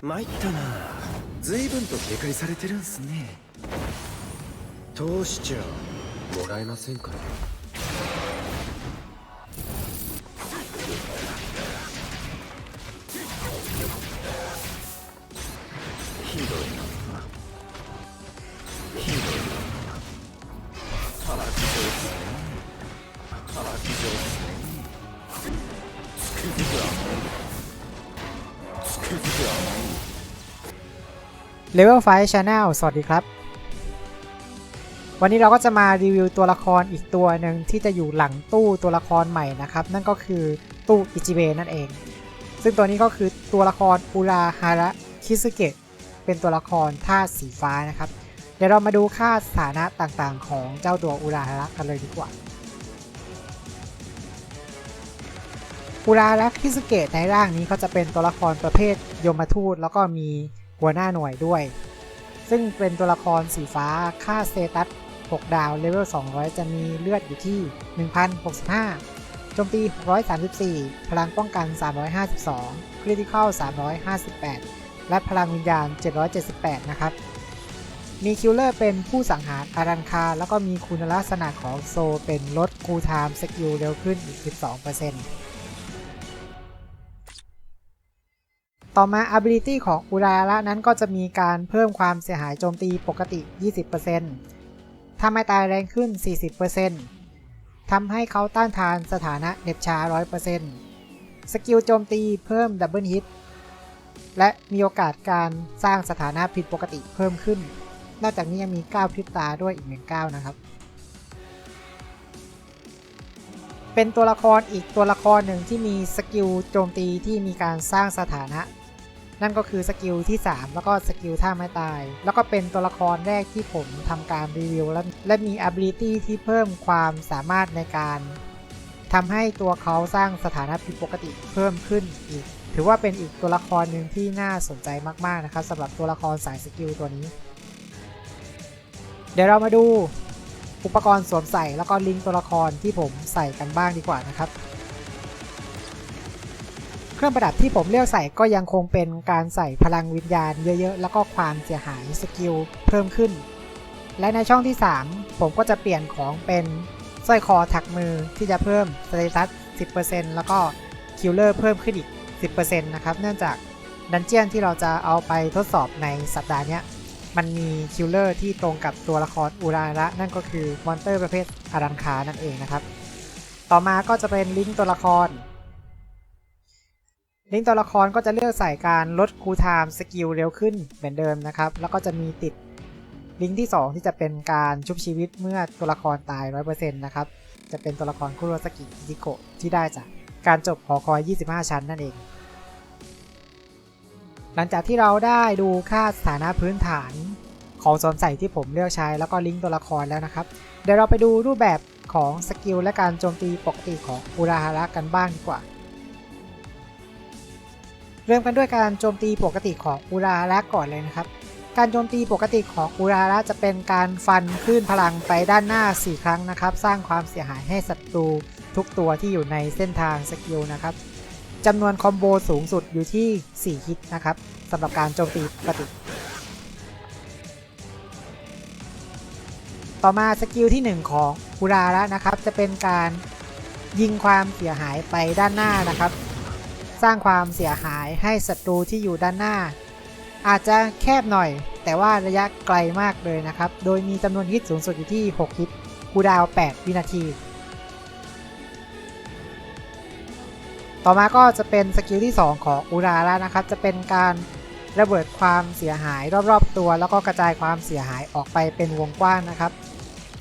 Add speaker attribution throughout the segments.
Speaker 1: 参ったな。随分と警戒されてるんすね。通しちゃもらえませんかね？ひどいな。ひどいな。腹事情っすね腹事情っ
Speaker 2: Level 5 Channel สวัสดีครับ วันนี้เราก็จะมารีวิวตัวละครอีกตัวหนึ่งที่จะอยู่หลังตู้ตัวละครใหม่นะครับ นั่นก็คือตู้อิจิเบนั่นเอง ซึ่งตัวนี้ก็คือตัวละครอุราฮาระคิสึเกะเป็นตัวละครธาตุสีฟ้านะครับ เดี๋ยวเรามาดูค่าสถานะต่างๆ ของเจ้าตัวอุราฮาระกันเลยดีกว่าอุราฮาระคิสเกะในร่างนี้เขาจะเป็นตัวละครประเภทยมทูตแล้วก็มี หัวหน้าหน่วยด้วย ซึ่งเป็นตัวละครสีฟ้าค่าสเตตัส 6 ดาวเลเวล 200 จะมีเลือดอยู่ที่ 1065 โจมตี 634 พลังป้องกัน 352 คริติคอล 358 และพลังวิญญาณ 778 นะครับ มีคิลเลอร์เป็นผู้สังหารอารันคา แล้วก็มีคุณลักษณะของโซเป็นลดคูลไทม์สกิลเร็วขึ้นอีก 12% ต่อมา ability ของอุราระนั้นก็จะมีการเพิ่มความเสียหายโจมตีปกติ 20%ทำให้ตายแรงขึ้น 40%ทำให้เขาต้านทานสถานะเน็บช้า100%สกิลโจมตีเพิ่มดับเบิลฮิตและมีโอกาสการสร้างสถานะผิดปกติเพิ่มขึ้น นอกจากนี้ยังมีก้าวพริบตาด้วยอีกหนึ่งก้าวนะครับ เป็นตัวละครอีกตัวละครหนึ่งที่มีสกิลโจมตีที่มีการสร้างสถานะ นั่นก็คือสกิลที่ 3 แล้วก็สกิลท่าไม้ตาย แล้วก็เป็นตัวละครแรกที่ผมทำการรีวิว และและมี ability ที่เพิ่มความสามารถในการทำให้ตัวเขาสร้างสถานะผิดปกติเพิ่มขึ้นอีก ถือว่าเป็นอีกตัวละครหนึ่งที่น่าสนใจมากๆนะครับสำหรับตัวละครสายสกิลตัวนี้ เดี๋ยวเรามาดูอุปกรณ์สวมใส่แล้วก็ลิงก์ตัวละครที่ผมใส่กันบ้างดีกว่านะครับ เครื่องประดับที่ผมเลือกใส่ก็ยังคงเป็นการใส่พลังวิญญาณเยอะๆ แล้วก็ความเสียหายสกิลเพิ่มขึ้น และในช่องที่ 3 ผมก็จะเปลี่ยนของเป็นสร้อยคอถักมือที่จะเพิ่มสเตตัส 10%แล้วก็คิลเลอร์เพิ่มขึ้นอีก 10%นะครับ เนื่องจากดันเจียนที่เราจะเอาไปทดสอบในสัปดาห์นี้มันมีคิลเลอร์ที่ตรงกับตัวละครอุราระนั่นก็คือมอนเตอร์ประเภทอารันคานั่นเองนะครับ ต่อมาก็จะเป็นลิงก์ตัวละคร ลิงก์ตัวละครก็จะเลือกใส่การลดคูลไทม์สกิลเร็วขึ้นเหมือนเดิมนะครับ แล้วก็จะมีติดลิงก์ที่ 2 ที่จะเป็นการชุบชีวิตเมื่อตัวละครตาย 100%นะครับ จะเป็นตัวละครคุโรสกิดิโกะที่ได้จากการจบหอคอย 25 ชั้นนั่นเอง หลังจากที่เราได้ดูค่าสถานะพื้นฐานของสวมใส่ที่ผมเลือกใช้แล้วก็ลิงก์ตัวละครแล้วนะครับ เดี๋ยวเราไปดูรูปแบบของสกิลและการโจมตีปกติของอุราฮาระกันบ้างดีกว่า เริ่มกันด้วยการโจมตีปกติของอุราระก่อนเลยนะครับ การโจมตีปกติของอุราระจะเป็นการฟันคลื่นพลังไปด้านหน้า 4 ครั้งนะครับ สร้างความเสียหายให้ศัตรูทุกตัวที่อยู่ในเส้นทางสกิลนะครับจำนวนคอมโบสูงสุดอยู่ที่ 4 ฮิตนะครับสำหรับการโจมตีปกติ ต่อมาสกิลที่ 1 ของอุราระนะครับ จะเป็นการยิงความเสียหายไปด้านหน้านะครับ สร้างความเสียหายให้ศัตรูที่อยู่ด้านหน้า อาจจะแคบหน่อย แต่ว่าระยะไกลมากเลยนะครับ โดยมีจำนวนฮิตสูงสุดอยู่ที่ 6 ฮิตคูดาว 8 วินาที ต่อมาก็จะเป็นสกิลที่ 2 ของอุราระนะครับ จะเป็นการระเบิดความเสียหายรอบๆตัว แล้วก็กระจายความเสียหายออกไปเป็นวงกว้างนะครับ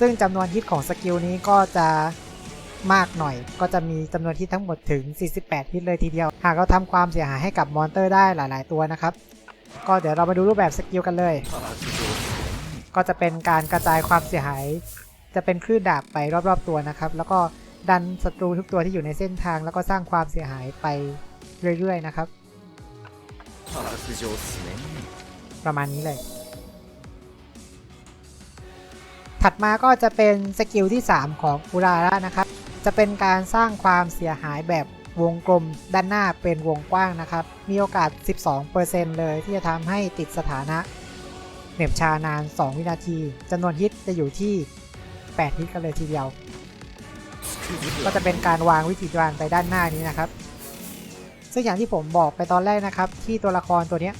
Speaker 2: ซึ่งจำนวนฮิตของสกิลนี้ก็จะ มากหน่อย ก็จะมีจำนวนฮิตทั้งหมดถึง 48 ฮิตเลยทีเดียว หากเราทำความเสียหายให้กับมอนเตอร์ได้หลาย ๆ ตัวนะครับ ก็เดี๋ยวเรามาดูรูปแบบสกิลกันเลย ก็จะเป็นการกระจายความเสียหาย จะเป็นคลื่นดาบไปรอบ ๆ ตัวนะครับ แล้วก็ดันศัตรูทุกตัวที่อยู่ในเส้นทาง แล้วก็สร้างความเสียหายไปเรื่อย ๆ นะครับ ประมาณนี้เลยถัดมาก็จะเป็นสกิลที่ 3 ของอุราระนะครับ จะเป็นการสร้างความเสียหายแบบวงกลมด้านหน้าเป็นวงกว้างนะครับ มีโอกาส 12%เลยที่จะทำให้ติดสถานะเหน็บชานาน 2 วินาทีจำนวนฮิตจะอยู่ที่ 8 ฮิตกันเลยทีเดียว ก็จะเป็นการวางวิธีการไปด้านหน้านี้นะครับ ซึ่งอย่างที่ผมบอกไปตอนแรกนะครับ ที่ตัวละครตัวนี้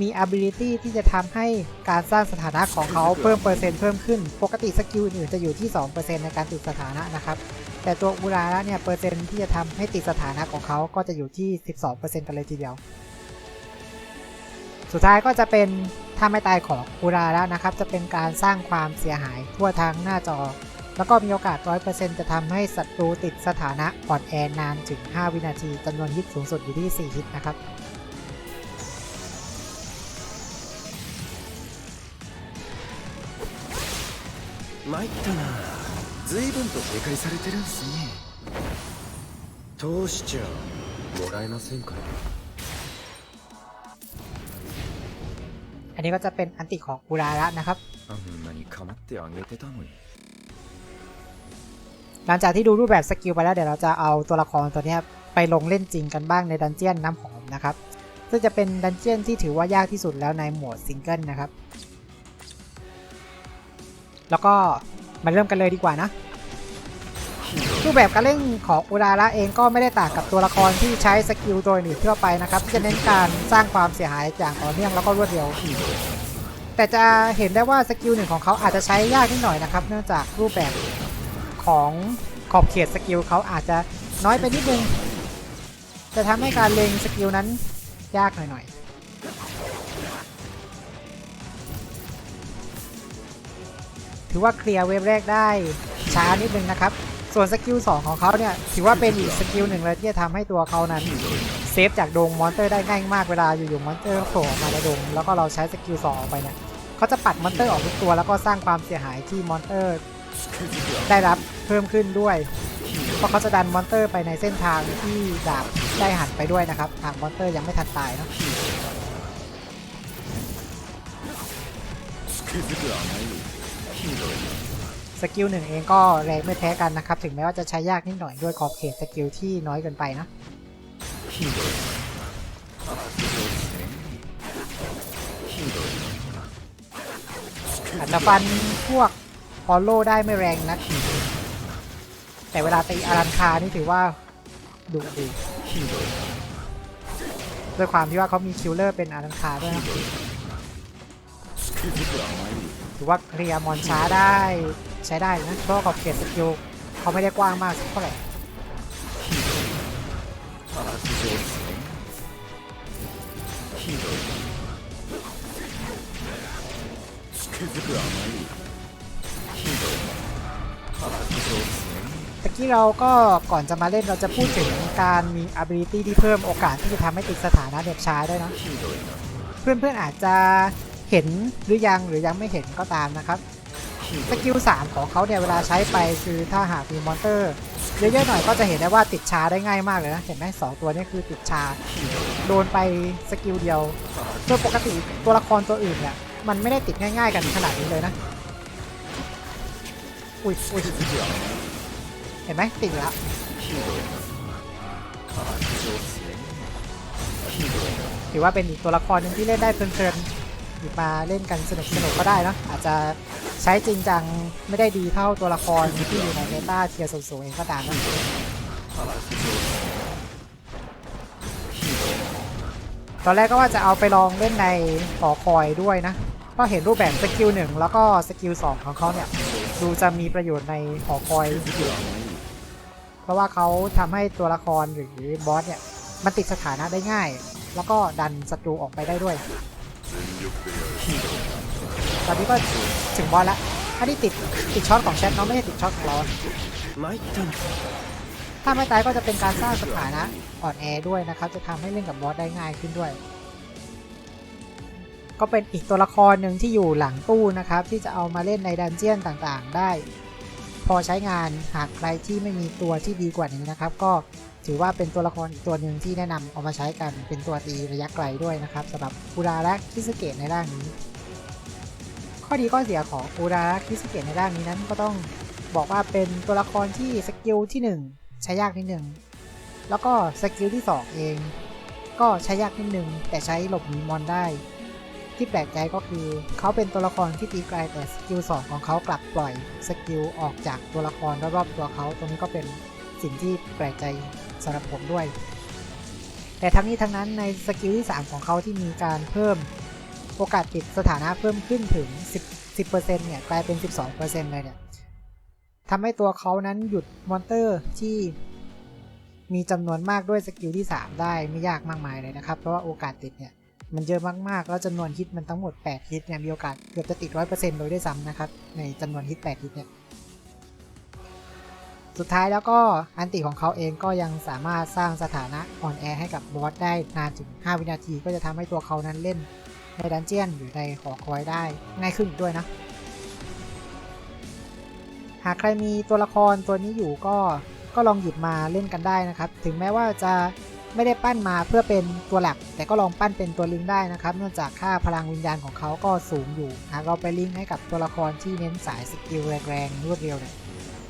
Speaker 2: มี ability ที่จะทำให้การสร้างสถานะของเขาเพิ่มเปอร์เซ็นต์เพิ่มขึ้น ปกติสกิลอื่นจะอยู่ที่ 2%ในการติดสถานะนะครับ แต่ตัวอุราระเนี่ยเปอร์เซ็นต์ที่จะทำให้ติดสถานะของเขาก็จะอยู่ที่ 12%กันเลยทีเดียว สุดท้ายก็จะเป็นถ้าไม่ตายของอุราระนะครับ จะเป็นการสร้างความเสียหายทั่วทั้งหน้าจอ แล้วก็มีโอกาส 100%จะทำให้ศัตรูติดสถานะอ่อนแอนานถึง 5 วินาทีจำนวนฮิตสูงสุดอยู่ที่ 4 ฮิตนะครับ
Speaker 1: 参ったな 随分と警戒されてるんすね通しちゃもらえませんかね
Speaker 2: อันนี้ก็จะเป็นอันติของอุราระนะครับ
Speaker 1: あんなに構ってあげてたのに
Speaker 2: หลังจากที่ดูรูปแบบสกิลไปแล้วเดี๋ยวเราจะเอาตัวละครตัวเนี้ยไปลงเล่นจริงกันบ้างในดันเจียนน้ำหอมนะครับ ซึ่งจะเป็นดันเจียนที่ถือว่ายากที่สุดแล้วในโหมดซิงเกิลนะครับ แล้วก็ มาเริ่มกันเลยดีกว่านะรูปแบบการเล่นของอุราระเองก็ไม่ได้ต่างกับตัวละครที่ใช้สกิลตัวอื่นทั่วไปนะครับที่จะเน้นการสร้างความเสียหายอย่างต่อเนื่องแล้วก็รวดเร็ว แต่จะเห็นได้ว่าสกิลหนึ่งของเขาอาจจะใช้ยากนิดหน่อยนะครับ เนื่องจากรูปแบบของขอบเขตสกิลเขาอาจจะน้อยไปนิดนึงจะทำให้การเล็งสกิลนั้นยากหน่อยๆ ถือว่าเคลียร์เวฟแรกได้ช้านิดนึงนะครับ ส่วนสกิล2ของเขาเนี่ยถือว่าเป็นอีกสกิลหนึ่งเลยที่จะทำให้ตัวเขานั้นเซฟจากโดงมอนเตอร์ได้ง่ายมากเวลาอยู่ๆมอนเตอร์โผล่มาในดงแล้วก็เราใช้สกิล2ออกไปเนี่ยเขาจะปัดมอนเตอร์ออกทุกตัวแล้วก็สร้างความเสียหายที่มอนเตอร์ได้รับเพิ่มขึ้นด้วยเพราะเขาจะดันมอนเตอร์ไปในเส้นทางที่ดาบได้หันไปด้วยนะครับทางมอนเตอร์ยังไม่ทันตายเนาะ สกิลหนึ่งเองก็แรงไม่แพ้กันนะครับ ถึงแม้ว่าจะใช้ยากนิดหน่อยด้วยขอบเขตสกิลที่น้อยเกินไปนะอาจจะฟันพวกพอลโลได้ไม่แรงนะักแต่เวลาตีอารันคานี่ถือว่าดุดีด้วยความที่ว่าเขามีคิลเลอร์เป็นอารันคาด้วยนะ ถือว่าเคลียร์มอนช้าได้ใช้ได้นะเพราะขอบเขตสกิลเขาไม่ได้กว้างมากสักเท่าไหร่ตะกี้เราก็ก่อนจะมาเล่นเราจะพูดถึงการมี ability ที่เพิ่มโอกาสที่จะทำให้ติดสถานะเด็บช้ายได้นะ เพื่อนๆอาจจะ เห็นหรือยังหรือยังไม่เห็นก็ตามนะครับสกิล3ของเขาเนี่ยเวลาใช้ไปคือถ้าหากมีมอนเตอร์เยอะๆหน่อยก็จะเห็นได้ว่าติดชาได้ง่ายมากเลยนะเห็นไหมสองตัวนี้คือติดชา โดนไปสกิลเดียวโดยปกติตัวละครตัวอื่นเนี่ยมันไม่ได้ติดง่ายๆกันขนาดนี้เลยนะอุ้ยอุ้ยเห็นไหมติดแล้วถือว่าเป็นอีกตัวละครหนึ่งที่เล่นได้เพลินๆ หยิบมาเล่นกันสนุกสนุกก็ได้นะอาจจะใช้จริงจังไม่ได้ดีเท่าตัวละครที่อยู่ในเมตาเทียร์สูงๆเองก็ตามนะตอนแรกก็ว่าจะเอาไปลองเล่นในหอคอยด้วยนะ ก็เห็นรูปแบบสกิลหนึ่งแล้วก็สกิลสองของเขาเนี่ย ดูจะมีประโยชน์ในหอคอยเพราะว่าเขาทำให้ตัวละครหรือบอสเนี่ย มันติดสถานะได้ง่าย แล้วก็ดันศัตรูออกไปได้ด้วย ตอนนี้ก็ถึงบอลแล้วถ้าที่ติดติดช็อตของแชทเนาะไม่ใช่ติดช็อตของเราถ้าไม่ตายก็จะเป็นการสร้างสถานะอ่อนแอด้วยนะครับ จะทำให้เล่นกับบอสได้ง่ายขึ้นด้วย ก็เป็นอีกตัวละครหนึ่งที่อยู่หลังตู้นะครับ ที่จะเอามาเล่นในดันเจียนต่างๆ ได้ พอใช้งานหากใครที่ไม่มีตัวที่ดีกว่านี้นะครับ ก็ ถือว่าเป็นตัวละครอีกตัวหนึ่งที่แนะนำเอามาใช้กันเป็นตัวตีระยะไกลด้วยนะครับสำหรับอุราและคิสเกตในร่างนี้ ข้อดีข้อเสียของอุราและคิสเกตในร่างนี้นั้นก็ต้องบอกว่าเป็นตัวละครที่สกิลที่หนึ่งใช้ยากนิดหนึ่งแล้วก็สกิลที่ 2 เอง ก็ใช้ยากนิดหนึ่งแต่ใช้หลบหนีมอนได้ ที่แปลกใจก็คือเขาเป็นตัวละครที่ตีไกลแต่สกิล2ของเขากลับปล่อยสกิลออกจากตัวละครรอบๆตัวเขาตรงนี้ก็เป็นสิ่งที่แปลกใจ สำหรับผมด้วย แต่ทั้งนี้ทั้งนั้นในสกิลที่ 3 ของเขาที่มีการเพิ่มโอกาสติดสถานะเพิ่มขึ้นถึง 10 10%เนี่ยกลายเป็น 12%เลยเนี่ยทำให้ตัวเขานั้นหยุดมอนเตอร์ที่มีจำนวนมากด้วยสกิลที่ 3 ได้ไม่ยากมากมายเลยนะครับ เพราะว่าโอกาสติดเนี่ยมันเยอะมากๆ แล้วจำนวนฮิตมันทั้งหมด 8 ฮิตเนี่ยมีโอกาสเกือบจะติด 100%เลยด้วยซ้ำนะครับ ในจำนวนฮิต 8 ฮิตเนี่ย สุดท้ายแล้วก็อันติของเขาเองก็ยังสามารถสร้างสถานะอ่อนแอให้กับบอสได้นานถึง 5 วินาทีก็จะทำให้ตัวเขานั้นเล่นในดันเจียนหรือในหอคอยได้ง่ายขึ้นอีกด้วยนะ หากใครมีตัวละครตัวนี้อยู่ก็ก็ลองหยิบมาเล่นกันได้นะครับ ถึงแม้ว่าจะไม่ได้ปั้นมาเพื่อเป็นตัวหลัก แต่ก็ลองปั้นเป็นตัวลิงได้นะครับ เนื่องจากค่าพลังวิญญาณของเขาก็สูงอยู่ หากเราไปลิงให้กับตัวละครที่เน้นสายสกิลแรงๆรวดเร็วเนี่ย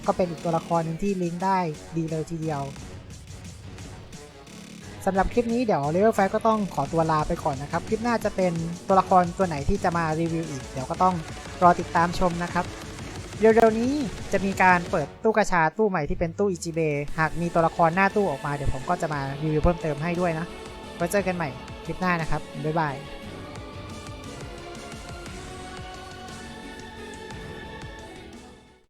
Speaker 2: ก็เป็นอีกตัวละครหนึ่งที่ลิงก์ได้ดีเลยทีเดียวสำหรับคลิปนี้เดี๋ยว Level 5ก็ต้องขอตัวลาไปก่อนนะครับ คลิปหน้าจะเป็นตัวละครตัวไหนที่จะมารีวิวอีก เดี๋ยวก็ต้องรอติดตามชมนะครับ เร็วๆนี้จะมีการเปิดตู้กระชาตู้ใหม่ที่เป็นตู้อิจิเบหากมีตัวละครหน้าตู้ออกมาเดี๋ยวผมก็จะมารีวิวเพิ่มเติมให้ด้วยนะไว้เจอกันใหม่คลิปหน้านะครับบ๊ายบาย